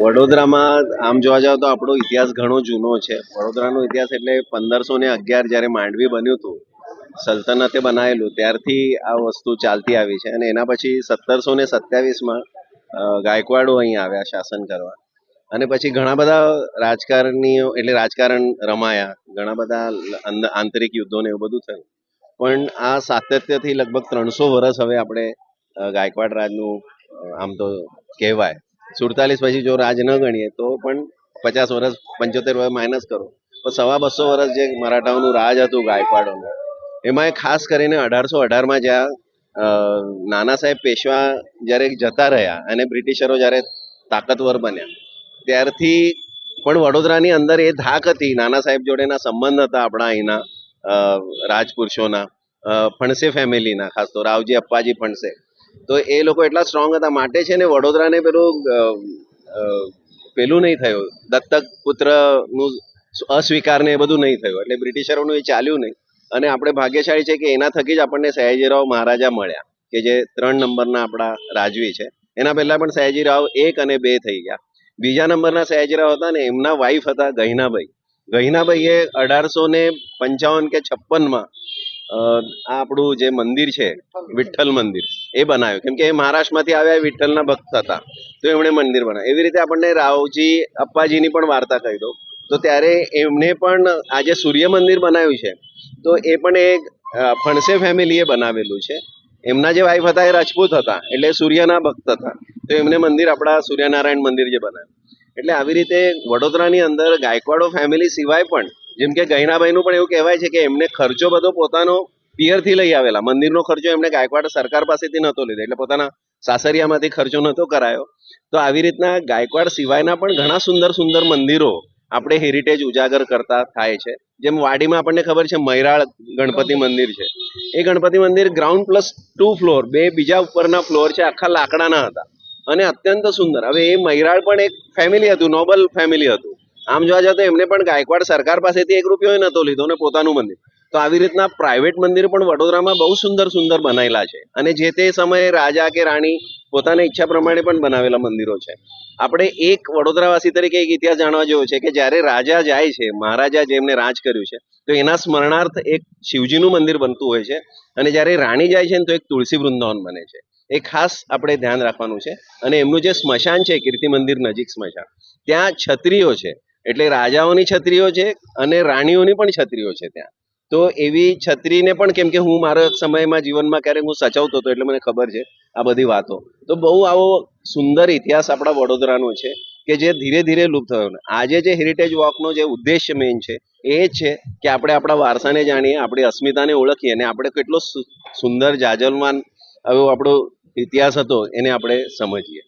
વડોદરામાં આમ જોવા જાવ તો આપણો ઇતિહાસ ઘણો જૂનો છે. વડોદરાનો ઇતિહાસ એટલે પંદરસો ને અગિયાર જ્યારે માંડવી બન્યું હતું, સલ્તનતે બનાવેલું ત્યારથી આ વસ્તુ ચાલતી આવી છે અને એના પછી સત્તરસો ને સત્યાવીસમાં ગાયકવાડો અહીં આવ્યા શાસન કરવા. અને પછી ઘણા બધા રાજકારણીઓ એટલે રાજકારણ રમાયા, ઘણા બધા આંતરિક યુદ્ધો ને એવું બધું થયું. પણ આ સાતત્યથી લગભગ ત્રણસો વર્ષ હવે આપણે ગાયકવાડ રાજનું આમ તો કહેવાય. સુડતાલીસ પછી જો રાજ ન ગણીએ તો પણ પચાસ વર્ષ પંચોતેર વર્ષ માઇનસ કરો. તો સવા બસો વર્ષ જે મરાઠાઓનું રાજ હતું ગાયકવાડોનું, એમાં ખાસ કરીને અઢારસો અઢારમાં જ્યાં નાના સાહેબ પેશવા જ્યારે જતા રહ્યા અને બ્રિટિશરો જ્યારે તાકતવર બન્યા, ત્યારથી પણ વડોદરાની અંદર એ ધાક હતી. નાના સાહેબ જોડેના સંબંધ હતા આપણા અહીંના રાજપુરુષોના ફણસે ફેમિલીના, ખાસ તો રાવજી, અપ્પાજી ફણસે. તો એ લોકો એટલા સ્ટ્રોંગ હતા. માટે છે ને વડોદરાને પેલું પેલું નહીં થયું. દત્તક પુત્રનું અસ્વીકાર ને એ બધું નહીં થયું. એટલે બ્રિટિશરોનું એ ચાલ્યું નહીં. અને આપણે ભાગ્યશાળી છે કે એના થકી જ આપણને સયાજીરાવ મહારાજા મળ્યા, કે જે ત્રણ નંબરના આપણા રાજવી છે. એના પહેલા પણ સયાજીરાવ એક અને બે થઈ ગયા. બીજા નંબરના સયાજીરાવ હતા ને એમના વાઈફ હતા ગહિનાભાઈ. ગહિનાભાઈએ અઢારસો ને પંચાવન કે છપ્પનમાં આ આપણું જે મંદિર છે, વિઠ્ઠલ મંદિર, એ બનાવ્યું. કેમ કે એ મહારાષ્ટ્રમાંથી આવ્યા વિઠ્ઠલના ભક્ત હતા. તો એમણે મંદિર બનાવ્યું. એવી રીતે આપણને રાવજી, અપ્પાજીની પણ વાર્તા કહી દો તો ત્યારે એમણે પણ આજે સૂર્ય મંદિર બનાવ્યું છે. તો એ પણ એક ફણસે ફેમિલીએ બનાવેલું છે. એમના જે વાઈફ હતા એ રાજપૂત હતા, એટલે સૂર્યના ભક્ત હતા. તો એમને મંદિર આપણા સૂર્યનારાયણ મંદિર જે બનાવ્યું. એટલે આવી રીતે વડોદરાની અંદર ગાયકવાડો ફેમિલી સિવાય પણ જેમ કે ગહિનાભાઈનું પણ એવું કહેવાય છે કે એમને ખર્ચો બધો પોતાનો પિયરથી લઈ આવેલા. મંદિરનો ખર્ચો એમને ગાયકવાડ સરકાર પાસેથી નહોતો લીધો. એટલે પોતાના સાસરિયામાંથી ખર્ચો નહોતો કરાયો. તો આવી રીતના ગાયકવાડ સિવાયના પણ ઘણા સુંદર સુંદર મંદિરો આપણે હેરિટેજ ઉજાગર કરતા થાય છે. જેમ વાડીમાં આપણને ખબર છે મૈરાળ ગણપતિ મંદિર છે. એ ગણપતિ મંદિર ગ્રાઉન્ડ પ્લસ ટુ ફ્લોર બે બીજા ઉપરના ફ્લોર છે, આખા લાકડાના હતા. અને અત્યંત સુંદર. હવે એ મૈરાળ પણ એક ફેમિલી હતું, નોબલ ફેમિલી હતું. આમ જોવા જાવ તો એમને પણ ગાયકવાડ સરકાર પાસેથી એક રૂપિયો નતો લીધો ને પોતાનું મંદિર. તો આવી રીતના પ્રાઇવેટ મંદિર પણ વડોદરામાં બહુ સુંદર સુંદર બનાવેલા છે. અને જે તે સમયે રાજા કે રાણી પોતાની ઈચ્છા પ્રમાણે પણ બનાવેલા મંદિરો છે. આપણે એક વડોદરાવાસી તરીકે એક ઇતિહાસ જાણવા જેવો છે કે જ્યારે રાજા જાય છે, મહારાજા જેમને રાજ કર્યું છે, તો એના સ્મરણાર્થ એક શિવજીનું મંદિર બનતું હોય છે. અને જ્યારે રાણી જાય છે ને તો એક તુલસી વૃંદાવન બને છે. એ ખાસ આપણે ધ્યાન રાખવાનું છે. અને એમનું જે સ્મશાન છે, કીર્તિ મંદિર નજીક સ્મશાન, ત્યાં છત્રીઓ છે. એટલે રાજાઓની છત્રીઓ છે અને રાણીઓની પણ છત્રીઓ છે ત્યાં. તો એવી છત્રીને પણ કેમ કે હું મારા સમયમાં જીવનમાં ક્યારેક હું સચવતો હતો એટલે મને ખબર છે આ બધી વાતો. તો બહુ આવો સુંદર ઇતિહાસ આપણા વડોદરાનો છે કે જે ધીરે ધીરે લુપ્ત થયો આજે જે હેરિટેજ વોકનો જે ઉદ્દેશ્ય મેઇન છે એ છે કે આપણે આપણા વારસાને જાણીએ, આપણી અસ્મિતાને ઓળખીએ અને આપણે કેટલો સુંદર જાજલમાન એવો આપણો ઇતિહાસ હતો એને આપણે સમજીએ.